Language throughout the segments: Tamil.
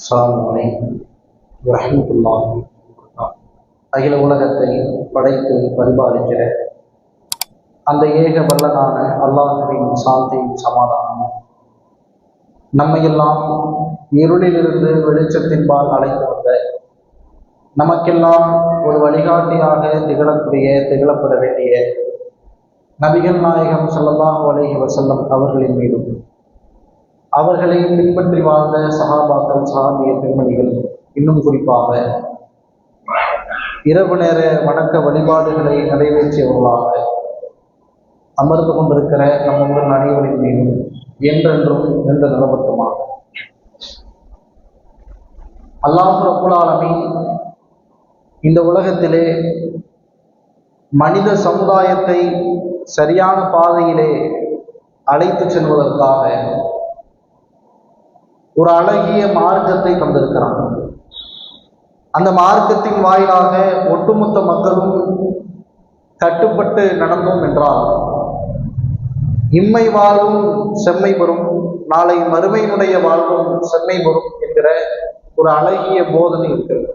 அஸ்ஸலாமு அகில உலகத்தை படைத்து பரிபாலிக்கிற அந்த ஏக வல்லனான அல்லாஹுவின் சாந்தியும் சமாதானமும் நம்மையெல்லாம் இருளிலிருந்து வெளிச்சத்தின்பால் அழைத்து வந்த நமக்கெல்லாம் ஒரு வழிகாட்டியாக திகழக்கூடிய திகழப்பட வேண்டிய நபிகள் நாயகம் ஸல்லல்லாஹு அலைஹி வசல்லம் அவர்களின் மீதும் அவர்களை பின்பற்றி வாழ்ந்த சகாபாக்கள் சகாபிய பெண்மணிகள் இன்னும் குறிப்பாக இரவு நேர வணக்க வழிபாடுகளை நிறைவேற்றியவர்களாக அமர்ந்து கொண்டிருக்கிற நம் உங்கள் அனைவரின் மீதும் என்றென்றும் நின்று நிலவட்டுமாக அல்லாஹ் ரப்புல் இந்த உலகத்திலே மனித சமுதாயத்தை சரியான பாதையிலே அழைத்து செல்வதற்காக ஒரு அழகிய மார்க்கத்தை தந்திருக்கிறான். அந்த மார்க்கத்தின் வாயிலாக ஒட்டுமொத்த மக்களும் கட்டுப்பட்டு நடந்தோம் என்றால் இம்மை வாழ்வும் செம்மை பெறும் நாளை மறுமையினுடைய வாழ்வும் செம்மை பெறும் என்கிற ஒரு அழகிய போதனை இருக்கிறது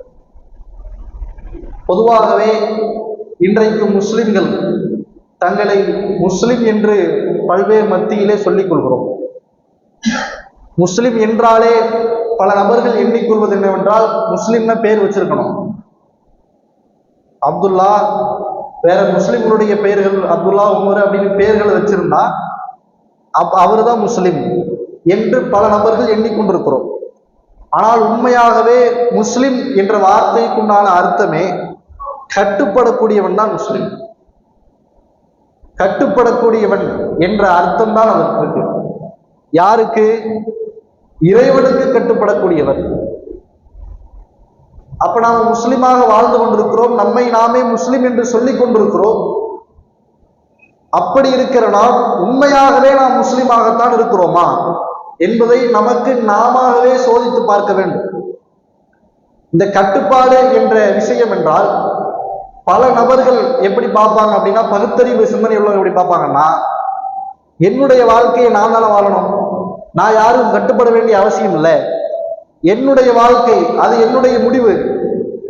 பொதுவாகவே இன்றைக்கு முஸ்லிம்கள் தங்களை முஸ்லிம் என்று பல்வேறு மத்தியிலே சொல்லிக் கொள்கிறோம். முஸ்லீம் என்றாலே பல நபர்கள் எண்ணிக்கொள்வது என்னவென்றால் முஸ்லீம்னு பெயர் வச்சிருக்கணும். அப்துல்லா வேற முஸ்லிம்களுடைய பெயர்கள் அப்துல்லா உமர் அப்படின்னு பெயர்கள் வச்சிருந்தா அப் அவர் தான் முஸ்லீம் என்று பல நபர்கள் எண்ணிக்கொண்டிருக்கிறோம். ஆனால் உண்மையாகவே முஸ்லிம் என்ற வார்த்தைக்குண்டான அர்த்தமே கட்டுப்படக்கூடியவன் தான் முஸ்லிம். கட்டுப்படக்கூடியவன் என்ற அர்த்தம் தான் அதற்கு இருக்கு. யாருக்கு? இறைவனுக்கு கட்டுப்படக்கூடியவர். அப்ப நாம் முஸ்லிமாக வாழ்ந்து கொண்டிருக்கிறோம் நம்மை நாமே முஸ்லிம் என்று சொல்லிக் கொண்டிருக்கிறோம். அப்படி இருக்கிற நாம் உண்மையாகவே நாம் முஸ்லிமாகத்தான் இருக்கிறோமா என்பதை நமக்கு நாமவே சோதித்து பார்க்க வேண்டும். இந்த கட்டுப்பாடு என்ற விஷயம் என்றால் பல நபர்கள் எப்படி பார்ப்பாங்க அப்படின்னா பகுத்தறிவு சிந்தனை உள்ளவங்க எப்படி பார்ப்பாங்கன்னா என்னுடைய வாழ்க்கையை நான் தானே வாழணும்? நான் யாரும் கட்டுப்பட வேண்டிய அவசியம் இல்லை. என்னுடைய வாழ்க்கை அது என்னுடைய முடிவு.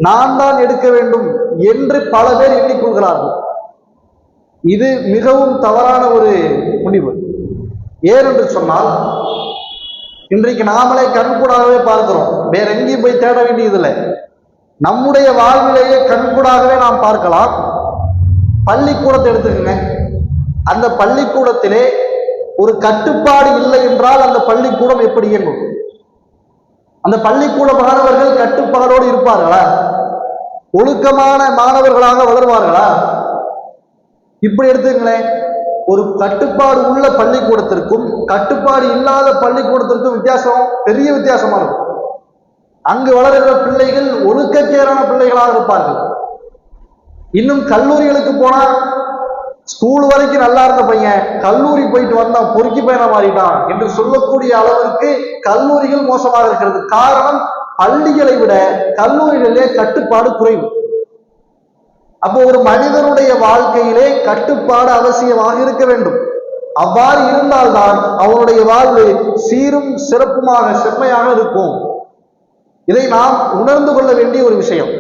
நான் தான் எடுக்க வேண்டும் என்று பல பேர் எண்ணிக்கொள்கிறார்கள் இது மிகவும் தவறான ஒரு முடிவு. ஏனென்று சொன்னால் இன்றைக்கு நாமளே கண்கூடாகவே பார்க்கிறோம். வேற எங்கேயும் போய் தேட வேண்டியதில்லை. நம்முடைய வாழ்விலேயே கண்கூடாகவே நாம் பார்க்கலாம். பள்ளிக்கூடத்தை எடுத்துக்கங்க. அந்த பள்ளிக்கூடத்திலே ஒரு கட்டுப்பாடு இல்லை என்றால் அந்த பள்ளிக்கூடம் எப்படி இயங்கும்? அந்த பள்ளிக்கூட மாணவர்கள் கட்டுப்பாடோடு இருப்பார்களா? ஒழுக்கமான மாணவர்களாக வளருவார்களா? இப்படி எடுத்துங்களேன் ஒரு கட்டுப்பாடு உள்ள பள்ளிக்கூடத்திற்கும் கட்டுப்பாடு இல்லாத பள்ளிக்கூடத்திற்கும் வித்தியாசம் பெரிய வித்தியாசமா இருக்கும். அங்கு வளர்கிற பிள்ளைகள் ஒழுக்கக்கேறான பிள்ளைகளாக இருப்பார்கள். இன்னும் கல்லூரிகளுக்கு போனா ஸ்கூல் வரைக்கும் நல்லா இருந்த பையன் கல்லூரி போயிட்டு வந்தான் பொறுக்கி பையனா மாறிட்டான் என்று சொல்லக்கூடிய அளவிற்கு கல்லூரிகள் மோசமாக இருக்கிறது. காரணம் பள்ளிகளை விட கல்லூரிகளிலே கட்டுப்பாடு குறைவு. அப்போ ஒரு மனிதனுடைய வாழ்க்கையிலே கட்டுப்பாடு அவசியமாக இருக்க வேண்டும். அவ்வாறு இருந்தால்தான் அவனுடைய வாழ்வு சீரும் சிறப்புமாக செம்மையாக இருக்கும். இதை நாம் உணர்ந்து கொள்ள வேண்டிய ஒரு விஷயம்.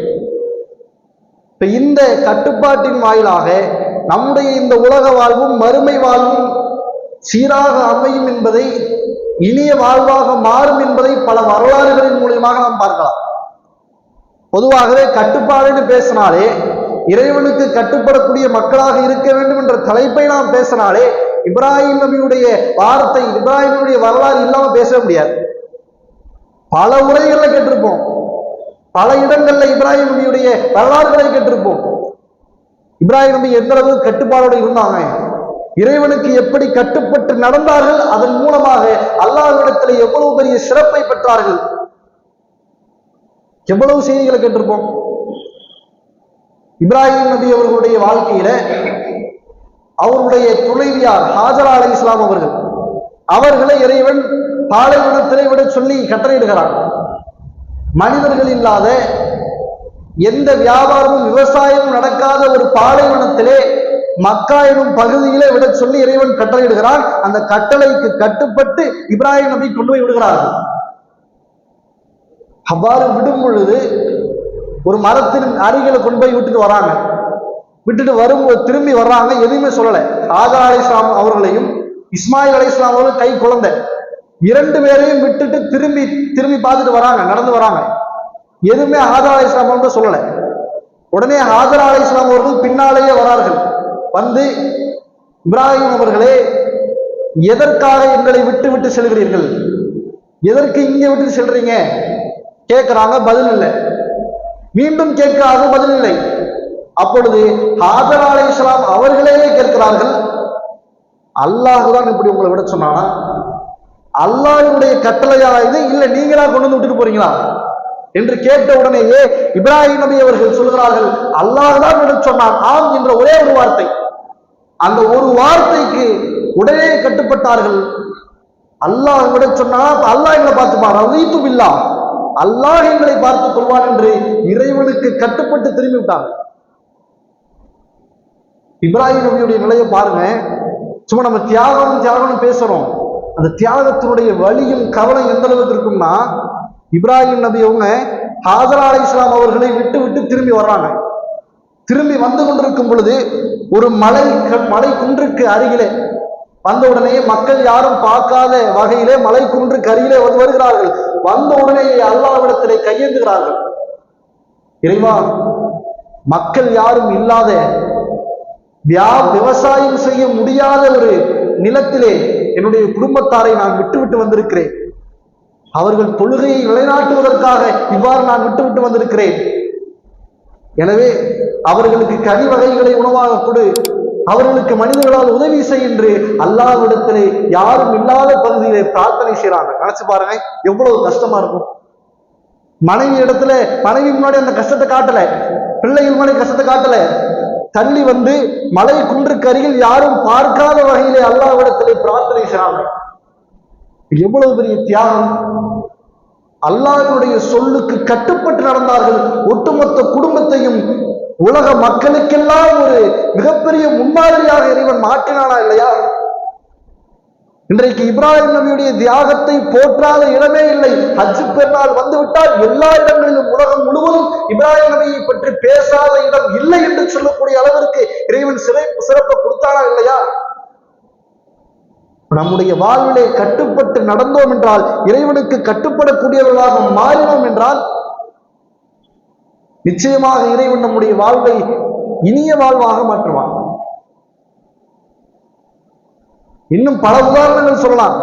இப்ப இந்த கட்டுப்பாட்டின் வாயிலாக நம்முடைய இந்த உலக வாழ்வும் மறுமை வாழ்வும் சீராக அமையும் என்பதை இனிய வாழ்வாக மாறும் என்பதை பல வரலாறுகளின் மூலியமாக நாம் பார்க்கலாம். பொதுவாகவே கட்டுப்பாடுன்னு பேசினாலே இறைவனுக்கு கட்டுப்படக்கூடிய மக்களாக இருக்க வேண்டும் என்ற தலைப்பை நாம் பேசினாலே இப்ராஹிம் நபியுடைய வார்த்தை இப்ராஹிமுடைய வரலாறு இல்லாம பேச முடியாது. பல உரைகளில் கேட்டிருப்போம். பல இடங்கள்ல இப்ராஹிம் நபியுடைய வரலாறுகளை கேட்டிருப்போம். இப்ராஹிம் நபி எந்த அளவு கட்டுப்பாடோடு இருந்தாங்க? இறைவனுக்கு எப்படி கட்டுப்பட்டு நடந்தார்கள்? அதன் மூலமாக அல்லாஹ்விடத்தில் எவ்வளவு பெரிய சிறப்பை பெற்றார்கள்? எவ்வளவு செய்திகளை கேட்டிருப்போம்? இப்ராஹிம் நபி அவர்களுடைய வாழ்க்கையில அவருடைய துணைவியார் ஹாஜரா அலை இஸ்லாம் அவர்கள் அவர்களை இறைவன் பாலைவனத்திலே விட சொல்லி கட்டளையிடுகிறார். மனிதர்கள் இல்லாத எந்த வியாபாரமும் விவசாயமும் நடக்காத ஒரு பாலைவனத்திலே மக்கா எனும் பகுதியிலே விட சொல்லி இறைவன் கட்டளையிடுகிறான். அந்த கட்டளைக்கு கட்டுப்பட்டு இப்ராஹிம் நபி கொண்டு போய் விடுகிறார்கள். அவ்வாறு விடும் பொழுது ஒரு மரத்தின் அருகில கொண்டு போய் விட்டுட்டு வராங்க. விட்டுட்டு வரும்போது திரும்பி வர்றாங்க எதுவுமே சொல்லல. ஆதா அலை இஸ்லாம் அவர்களையும் இஸ்மாயில் அலை இஸ்லாம் அவர்களும் கை குழந்தை. இரண்டு பேரையும் விட்டுட்டு திரும்பி திரும்பி பார்த்துட்டு வராங்க நடந்து வராங்க. எதுவுமே ஆதர் அலை இஸ்லாம் சொல்லலை. உடனே ஆதர் அலை இஸ்லாம் அவர்கள் பின்னாலேயே வரார்கள். வந்து இப்ராஹிம் அவர்களே எதற்காக எங்களை விட்டு விட்டு செல்கிறீர்கள்? எதற்கு இங்கே விட்டு செல்றீங்க? கேட்கிறாங்க பதில் இல்லை. மீண்டும் கேட்கிறாங்க பதில் இல்லை. அப்பொழுது ஹாதர் அலை இஸ்லாம் அவர்களே கேட்கிறார்கள் அல்லாஹ் தான் இப்படி உங்களை விட சொன்னானா? அல்லாஹினுடைய கட்டளையா இது? இல்லை நீங்களா கொண்டு வந்து விட்டுட்டு போறீங்களா? என்று கேட்ட உடனேயே இப்ராஹிம் நபி அவர்கள் சொல்கிறார்கள் அல்லாஹ் தான் விட சொன்னான். ஆம் என்ற ஒரே ஒரு வார்த்தை. அந்த ஒரு வார்த்தைக்கு உடனே கட்டுப்பட்டார்கள். அல்லாஹ் விட சொன்னா அல்லாஹ் எங்களை பார்த்துப்பான். ரவீத்து இல்லா அல்லாஹ் எங்களை பார்த்துக் கொள்வான் என்று இறைவனுக்கு கட்டுப்பட்டு திரும்பி விட்டாங்க. இப்ராஹிம் நபியுடைய நிலையை பாருங்க சும்மா நம்ம தியாகம் தியாகம்னு பேசுறோம். அந்த தியாகத்தினுடைய வழியும் கவனம் எந்த அளவுக்கு இருக்கும்னா இப்ராஹிம் நபி அவங்க ஹாசரா அலி இஸ்லாம் அவர்களை விட்டு விட்டு திரும்பி வர்றாங்க. திரும்பி வந்து கொண்டிருக்கும் பொழுது ஒரு மலை மலை குன்றுக்கு அருகிலே வந்த உடனே மக்கள் யாரும் பார்க்காத வகையிலே மலை குன்றுக்கு அருகிலே வந்து வருகிறார்கள். வந்த உடனே அல்லாவிடத்திலே கையேந்துகிறார்கள். இறைவா மக்கள் யாரும் இல்லாத வியா விவசாயம் செய்ய முடியாத ஒரு நிலத்திலே என்னுடைய குடும்பத்தாரை நான் விட்டுவிட்டு வந்திருக்கிறேன். அவர்கள் தொழுகையை நிலைநாட்டுவதற்காக இவ்வாறு நான் விட்டு விட்டு வந்திருக்கிறேன். எனவே அவர்களுக்கு கனி வகைகளை உணவாக கொடு. அவர்களுக்கு மனிதர்களால் உதவி செய் என்று அல்லாவிடத்திலே யாரும் இல்லாத பகுதியிலே பிரார்த்தனை செய்யறாங்க நினைச்சு பாருங்க எவ்வளவு கஷ்டமா இருக்கும். மனைவி இடத்துல மனைவி முன்னாடி அந்த கஷ்டத்தை காட்டல. பிள்ளைகள் முன்னாடி கஷ்டத்தை காட்டல. தள்ளி வந்து மலை குன்றுக்கு அருகில் யாரும் பார்க்காத வகையிலே அல்லாவிடத்திலே பிரார்த்தனை செய்யறாங்க எவ்வளவு பெரிய தியாகம்? அல்லாஹினுடைய சொல்லுக்கு கட்டுப்பட்டு நடந்தார்கள். ஒட்டுமொத்த குடும்பத்தையும் உலக மக்களுக்கெல்லாம் ஒரு மிகப்பெரிய முன்மாதிரியாக இறைவன் மாற்றினானா இல்லையா? இன்றைக்கு இப்ராஹிம் நபியுடைய தியாகத்தை போற்றாத இடமே இல்லை. ஹஜ் பெருநாள் வந்துவிட்டால் எல்லா இடங்களிலும் உலகம் முழுவதும் இப்ராஹிம் நபியை பற்றி பேசாத இடம் இல்லை என்று சொல்லக்கூடிய அளவிற்கு இறைவன் சிறை சிறப்பை கொடுத்தானா இல்லையா? நம்முடைய வாழ்விலே கட்டுப்பட்டு நடந்தோம் என்றால் இறைவனுக்கு கட்டுப்படக்கூடியவர்களாக மாறினோம் என்றால் நிச்சயமாக இறைவன் நம்முடைய வாழ்வை இனிய வாழ்வாக மாற்றுவான். இன்னும் பல உதாரணங்கள் சொல்லலாம்.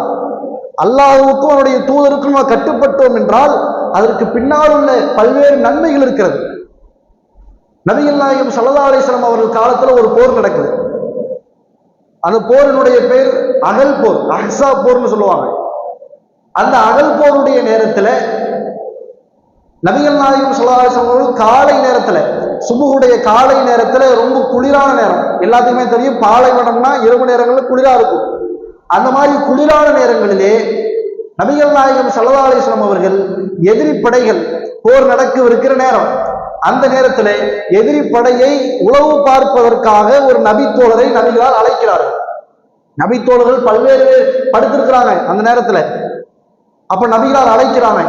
அல்லாஹுக்கும் அவருடைய தூதருக்கும் நாம் கட்டுப்பட்டோம் என்றால் அதற்கு பின்னால் உள்ள பல்வேறு நன்மைகள் இருக்கிறது. நபிகள் நாயகம் சல்லா அலிஸ்லாம் அவர்கள் காலத்துல ஒரு போர் நடக்குது. அந்த போரினுடைய பேர் அகல் போர் அஹ்சா போர்னு சொல்லுவாங்க. அந்த அகல் போருடைய நேரத்துல நபிகள் நாயகம் சொல்லாசவர்கள் காலை நேரத்துல சுபுகுடைய காலை நேரத்துல ரொம்ப குளிரான நேரம். எல்லாத்துக்குமே தெரியும் பாலைவனம்னா இரவு நேரங்களில் குளிரா இருக்கும். அந்த மாதிரி குளிரான நேரங்களிலே நபிகள் நாயகம் சல்லதாலேஸ்வரம் அவர்கள் எதிரி படைகள் போர் நடக்கவிருக்கிற நேரம். அந்த நேரத்தில் எதிரி படையை உளவு பார்ப்பதற்காக ஒரு நபித்தோழரை நபிகளால் அழைக்கிறார்கள். நபித்தோழர்கள் பல்வேறு பேர் படுத்திருக்கிறாங்க அந்த நேரத்தில். அப்ப நபிகளால் அழைக்கிறாங்க.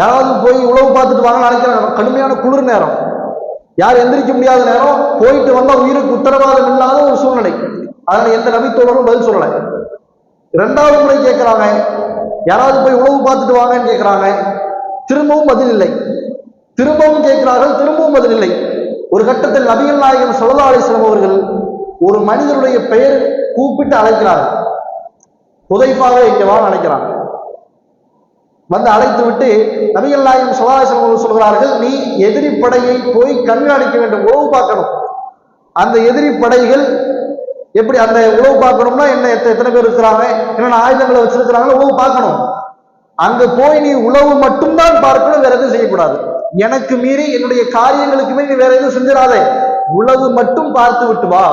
யாராவது போய் உழவு பார்த்துட்டு வாங்கன்னு அழைக்கிறாங்க. கடுமையான குளிர் நேரம். யார் எந்திரிக்க முடியாத நேரம் போயிட்டு வந்தா உயிருக்கு உத்தரவாதம் இல்லாத ஒரு சூழ்நிலை. அதனால எந்த நபித்தோழரும் பதில் சொல்லலை. இரண்டாவது முறை கேட்கிறாங்க யாராவது போய் உழவு பார்த்துட்டு வாங்கன்னு கேட்கிறாங்க திரும்பவும் பதில் இல்லை. திரும்பவும் கேட்கிறார்கள் திரும்பவும் அது இல்லை ஒரு கட்டத்தில் நபிகள் நாயகம் சொல்லதா அலிஸ்லாம் அவர்கள் ஒரு மனிதனுடைய பெயர் கூப்பிட்டு அழைக்கிறார்கள். புதைப்பாக இங்கே வா அழைக்கிறாங்க வந்து அழைத்து விட்டு நபிகள் நாயகம் சல்லா அவர்கள் சொல்கிறார்கள் நீ எதிரி படையை போய் கண்காணிக்க வேண்டும் உழவு பார்க்கணும். அந்த எதிரி படைகள் எப்படி அந்த உழவு பார்க்கணும்னா என்ன எத்தனை பேர் இருக்கிறாங்க என்னென்ன ஆயுதங்களை வச்சிருக்கிறாங்களோ உழவு பார்க்கணும். அங்க போய் நீ உழவு மட்டும்தான் பார்க்கணும் வேற எதுவும் செய்யக்கூடாது. எனக்கு மீறி என்னுடைய காரியங்களுக்கு மீறி நீ வேற எதுவும் செஞ்சிடாதே. உழவு மட்டும் பார்த்து விட்டு வா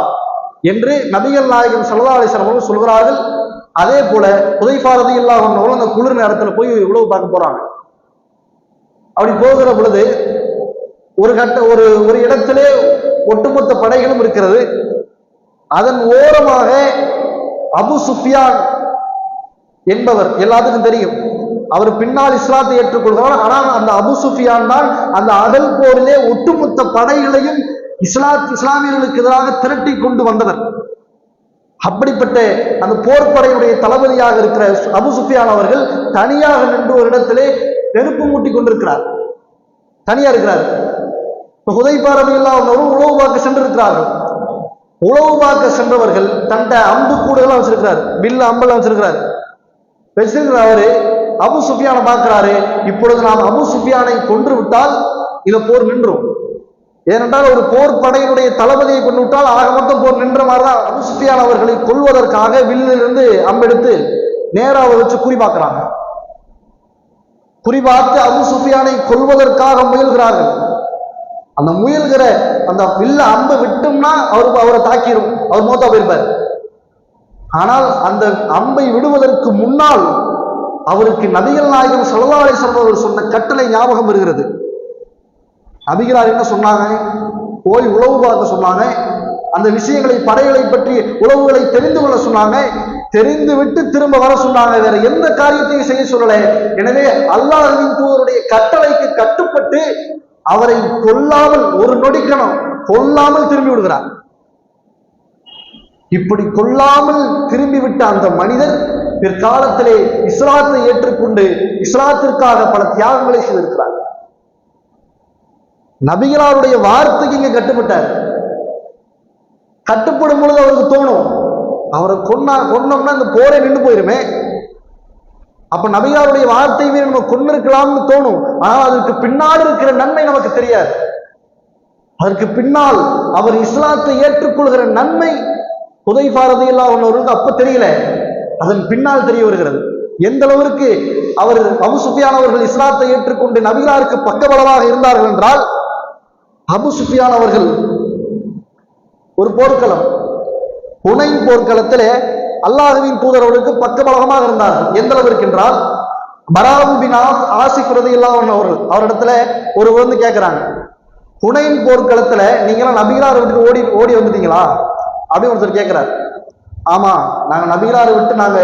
என்று நபிகள் நாயகம் சல்லா அலிஸ்லாம் அவர்கள் சொல்கிறார்கள். அதே போல புதைப்பாரதி இல்லாதவங்களும் அந்த குளிர் நேரத்துல போய் உழவு பார்க்க போறாங்க. அப்படி போகிற பொழுது ஒரு கட்ட ஒரு ஒரு இடத்திலே ஒட்டுமொத்த படைகளும் இருக்கிறது. அதன் ஓரமாக அபு சுஃபியான் என்பவர் எல்லாத்துக்கும் தெரியும். அவர் பின்னால் இஸ்லாத்தை ஏற்றுக்கொள்கிறார் ஆனால் அந்த அபு சுஃபியான் தான் அந்த அகல் போரிலே ஒட்டுமொத்த படைகளையும் இஸ்லாத் இஸ்லாமியர்களுக்கு எதிராக திரட்டி கொண்டு வந்தவர். அப்படிப்பட்ட அந்த போர்ப்படையுடைய தளபதியாக இருக்கிற அபு சுஃபியான் அவர்கள் தனியாக நின்று ஒரு இடத்திலே நெருப்பு மூட்டி கொண்டிருக்கிறார். தனியா இருக்கிறார். இப்ப ஹுதைபாரதி இல்லாதவரும் உழவு பார்க்க சென்றிருக்கிறார்கள். உழவு பார்க்க சென்றவர்கள் தன்ட அம்பு கூடுதலாம் வச்சிருக்கிறார். வில்ல அம்பெல்லாம் வச்சிருக்கிறார். வச்சிருக்கிற அவரு அபு சுஃபியானை பார்க்கிறாரு இப்பொழுது நாம் அபு சுஃபியானை கொன்று விட்டால் இந்த போர் நின்றும். ஏனென்றால் ஒரு போர் படையினுடைய தளபதியை கொண்டு விட்டால் ஆக மொத்தம் போர் நின்ற மாதிரிதான் அபு சுஃபியான் அவர்களை கொள்வதற்காக வில்லிலிருந்து அம்பெடுத்து நேரா வச்சு குறிபார்க்கிறாங்க குறிபார்த்து அபு சுஃபியானை கொல்வதற்காக முயல்கிறார்கள். அந்த முயல்கிற அந்த வில்ல அம்பு விட்டோம்னா அவருக்கு அவரை தாக்கிடும் அவர் மூத்தா போயிருப்பார். ஆனால் அந்த அம்பை விடுவதற்கு முன்னால் அவருக்கு நபிகள் நாயகம் ஸல்லல்லாஹு அலைஹி சொன்ன கட்டளை ஞாபகம் வருகிறது. நபிகளார் என்ன சொன்னாங்க? போய் உழவு பார்க்க சொன்னாங்க. அந்த விஷயங்களை படைகளை பற்றி உழவுகளை தெரிந்து கொள்ள சொன்னாங்க. தெரிந்து விட்டு திரும்ப வர சொன்னாங்க. வேற எந்த காரியத்தையும் செய்ய சொல்லல. எனவே அல்லாஹின் தூதருடைய கட்டளைக்கு கட்டுப்பட்டு அவரை கொல்லாமல் ஒரு நொடிக்கணும் கொல்லாமல் திரும்பி விடுகிறார். இப்படி கொல்லாமல் திரும்பிவிட்ட அந்த மனிதர் பிற்காலத்திலே இஸ்லாத்தை ஏற்றுக்கொண்டு இஸ்லாத்திற்காக பல தியாகங்களை செய்திருக்கிறார். நபிகளாருடைய வார்த்தைக்கு இங்க கட்டுப்பட்டார். கட்டுப்படும் பொழுது அவருக்கு தோணும் அவரை கொன்னா கொன்னோம்னா இந்த போரே நின்று போயிருமே. அப்ப நபிகளாருடைய வார்த்தை மீறி நம்ம கொண்டிருக்கலாம்னு தோணும். ஆனால் அதற்கு பின்னால் இருக்கிற நன்மை நமக்கு தெரியாது. அதற்கு பின்னால் அவர் இஸ்லாத்தை ஏற்றுக்கொள்கிற நன்மை ஹுதைஃபா ரதியுல்லா அவர்களுக்கு அப்போ தெரியல. அதன் பின்னால் தெரிய வருகிறது. எந்த அளவிற்கு அவர் அபு சுஃபியான் அவர்கள் இஸ்லாத்தை ஏற்றுக்கொண்டு நபிகளாருக்கு பக்கபலமாக இருந்தார்கள் என்றால் அபு சுஃபியான் அவர்கள் ஒரு போர்க்களம். புனை போர்க்களத்திலே அல்லாஹுவின் தூதரவர்களுக்கு பக்கபலகமாக இருந்தார்கள். எந்த அளவிற்கு என்றால் பராபு பின் ஆஸ் ஆசிப் ரதியல்லாஹு அவர்கள் அவரிடத்துல ஒரு வந்து கேட்கிறாங்க புனையின் போர்க்களத்துல நீங்களாம் நபிகளார் விட்டு ஓடி ஓடி வந்துட்டீங்களா? அப்படின்னு ஒருத்தர் கேட்கிறார் ஆமா நாங்க நபிகளாரை விட்டு நாங்க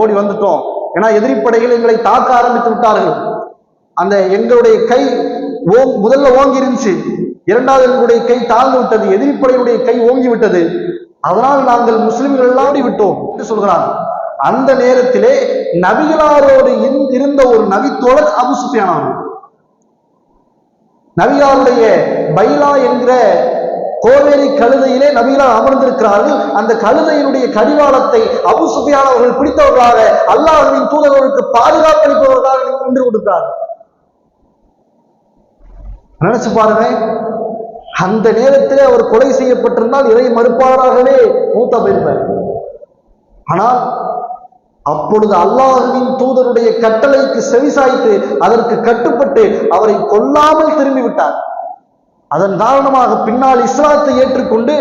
ஓடி வந்துட்டோம். ஏன்னா எதிரிப்படைகள் எங்களை தாக்க ஆரம்பித்து விட்டார்கள். அந்த எங்களுடைய கை ஓங் முதல்ல ஓங்கி இருந்துச்சு இரண்டாவது எங்களுடைய கை தாழ்ந்து விட்டது. எதிரிப்படையுடைய கை ஓங்கி விட்டது. அதனால் நாங்கள் முஸ்லிம்கள் எல்லாம் ஓடி விட்டோம் என்று சொல்கிறார் அந்த நேரத்திலே நபிகளாரோடு இருந்த ஒரு நபித்தோழர் அபு சுஃபியான் அவர்கள். நபிகளாருடைய பைலா என்கிற கோவேரி கழுதையிலே நபிகளார் அமர்ந்திருக்கிறார்கள். அந்த கழுதையினுடைய கடிவாளத்தை அபு சுஃபியான் அவர்கள் பிடித்தவர்களாக அல்லாஹ்வின் தூதர்களுக்கு பாதுகாப்பளிப்பவர்களாக நின்று கொடுக்கிறார்கள் நினைச்சு பாருங்க அந்த நேரத்திலே அவர் கொலை செய்யப்பட்டிருந்தால் இறை மறுப்பாளராகவே மூத்த போயிருப்பார். ஆனால் அப்பொழுது அல்லாஹுவின் தூதருடைய கட்டளைக்கு செவிசாய்த்து அதற்கு கட்டுப்பட்டு அவரை கொல்லாமல் திரும்பி விட்டார். அதன் காரணமாக பின்னால் இஸ்லாத்தை ஏற்றுக்கொண்டு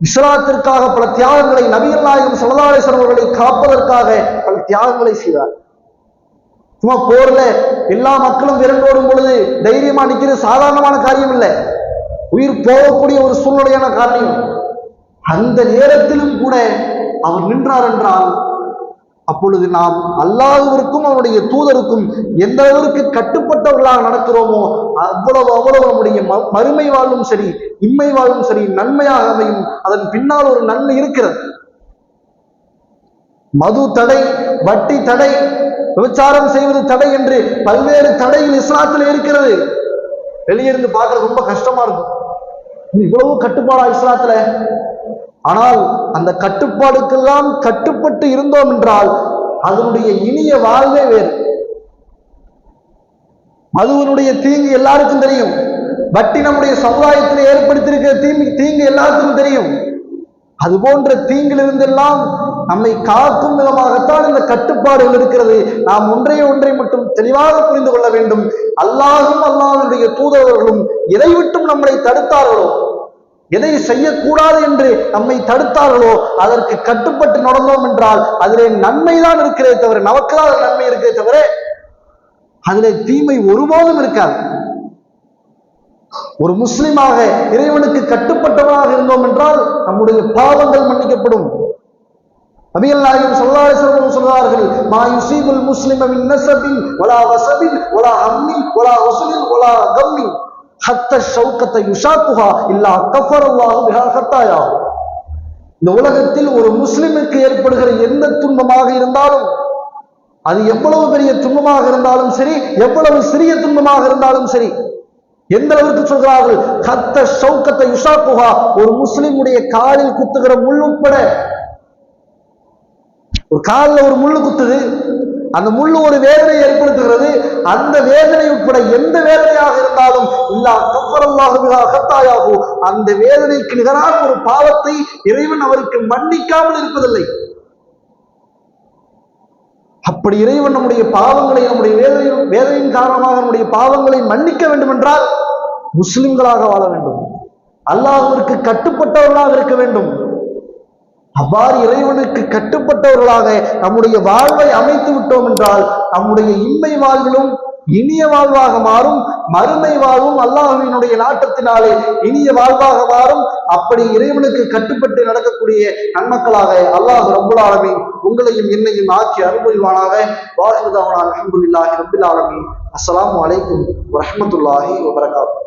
இஸ்லாத்திற்காக பல தியாகங்களை நபிகள் நாயகம் சலதாலேஸ்வரர் அவர்களை காப்பதற்காக பல தியாகங்களை செய்தார். சும்மா போர்ல எல்லா மக்களும் விரண்டோடும் பொழுது தைரியமா நிக்கிறது சாதாரணமான காரியம் இல்லை உயிர் போகக்கூடிய ஒரு சூழ்நிலையான காரியம் அந்த நேரத்திலும் கூட அவர் நின்றார் என்றால் அப்பொழுது நாம் அல்லாதவருக்கும் அவருடைய தூதருக்கும் எந்த அளவிற்கு கட்டுப்பட்டவர்களாக நடக்கிறோமோ அவ்வளவு அவ்வளவு நம்முடைய ம- மறுமை வாழ்வும் சரி இம்மை வாழ்வும் சரி நன்மையாக அமையும். அதன் பின்னால் ஒரு நன்மை இருக்கிறது. மது தடை வட்டி தடை விபச்சாரம் செய்வது தடை என்று பல்வேறு தடைகள் இஸ்லாத்தில் இருக்கிறது. வெளியே இருந்து பார்க்கறது ரொம்ப கஷ்டமா இருக்கும். இவ்வளவு கட்டுப்பாடா இஸ்லாத்துல? ஆனால் அந்த கட்டுப்பாடுக்கெல்லாம் கட்டுப்பட்டு இருந்தோம் என்றால் அதனுடைய இனிய வாழ்வே வேறு. மதுவனுடைய தீங்கு எல்லாருக்கும் தெரியும். வட்டி நம்முடைய சமுதாயத்தில் ஏற்படுத்தியிருக்கிற தீங்கு தீங்கு எல்லாருக்கும் தெரியும். அது போன்ற தீங்கிலிருந்தெல்லாம் நம்மை காக்கும் விதமாகத்தான் இந்த கட்டுப்பாடுகள் இருக்கிறது. நாம் ஒன்றை ஒன்றை மட்டும் தெளிவாக புரிந்து கொள்ள வேண்டும். அல்லாஹும் அல்லாஹனுடைய தூதரவர்களும் எதை விட்டும் நம்மளை தடுத்தார்களோ? எதை செய்யக்கூடாது என்று நம்மை தடுத்தார்களோ அதற்கு கட்டுப்பட்டு நடந்தோம் என்றால் அதிலே நன்மைதான் இருக்கிறதே தவிர நமக்கு தான் அதில் நன்மை இருக்கே தவிர அதிலே தீமை ஒருபோதும் இருக்காது. ஒரு முஸ்லிமாக இறைவனுக்கு கட்டுப்பட்டவனாக இருந்தோம் என்றால் நம்முடைய பாவங்கள் மன்னிக்கப்படும். நபிகள் நாயகம் ஸல்லல்லாஹு அலைஹி சொல்கிறார்கள் மா யுசீபுல் முஸ்லிமவின் மின் நஸபின் வசபின் வஸபின் வலா ஹம்மின் ஒலா உஸ்லின் ஒலா கம்மின். ஹத்த ஷௌகத்த யுஷாக்குஹா இல்லா கஃபர் அல்லாஹு ஹத்தாயா. இந்த உலகத்தில் ஒரு முஸ்லிமுக்கு ஏற்படுகிற எந்த துன்பமாக இருந்தாலும் அது எவ்வளவு பெரிய துன்பமாக இருந்தாலும் சரி எவ்வளவு சிறிய துன்பமாக இருந்தாலும் சரி எந்த அளவுக்கு சொல்கிறார்கள்? கத்த சௌக்கத்தை யுஷாக்குஹா ஒரு முஸ்லிமுடைய காலில் குத்துகிற முள் உட்பட ஒரு காலில் ஒரு முள்ளு குத்துது அந்த முள்ளு ஒரு வேதனை ஏற்படுத்துகிறது. அந்த வேதனை உட்பட எந்த வேதனையாக இருந்தாலும் இல்லா கப்பரல்லாக அந்த வேதனைக்கு நிகரான ஒரு பாவத்தை இறைவன் அவருக்கு மன்னிக்காமல் இருப்பதில்லை. அப்படி இறைவன் நம்முடைய பாவங்களை நம்முடைய வேதனை வேதனையின் காரணமாக நம்முடைய பாவங்களை மன்னிக்க வேண்டும் என்றால் முஸ்லிம்களாக வாழ வேண்டும். அல்லாஹ்விற்கு கட்டுப்பட்டவர்களாக இருக்க வேண்டும். அவ்வாறு இறைவனுக்கு கட்டுப்பட்டவர்களாக நம்முடைய வாழ்வை அமைத்து விட்டோம் என்றால் நம்முடைய இன்மை வாழ்விலும் இனிய வாழ்வாக மாறும் மறுமை வாழ்வும் அல்லாஹுவினுடைய நாட்டத்தினாலே இனிய வாழ்வாக மாறும். அப்படி இறைவனுக்கு கட்டுப்பட்டு நடக்கக்கூடிய நன்மக்களாக அல்லாஹ் ரபுல் ஆலமின் உங்களையும் என்னையும் ஆக்கி அனுபவிவானாக வாஹிதாவனா அல்ஹம்துலில்லாஹி ரபுல் ஆலமின். அஸ்லாம் வலைக்கும் வரமத்துல்லாஹி வபரகாத்துஹு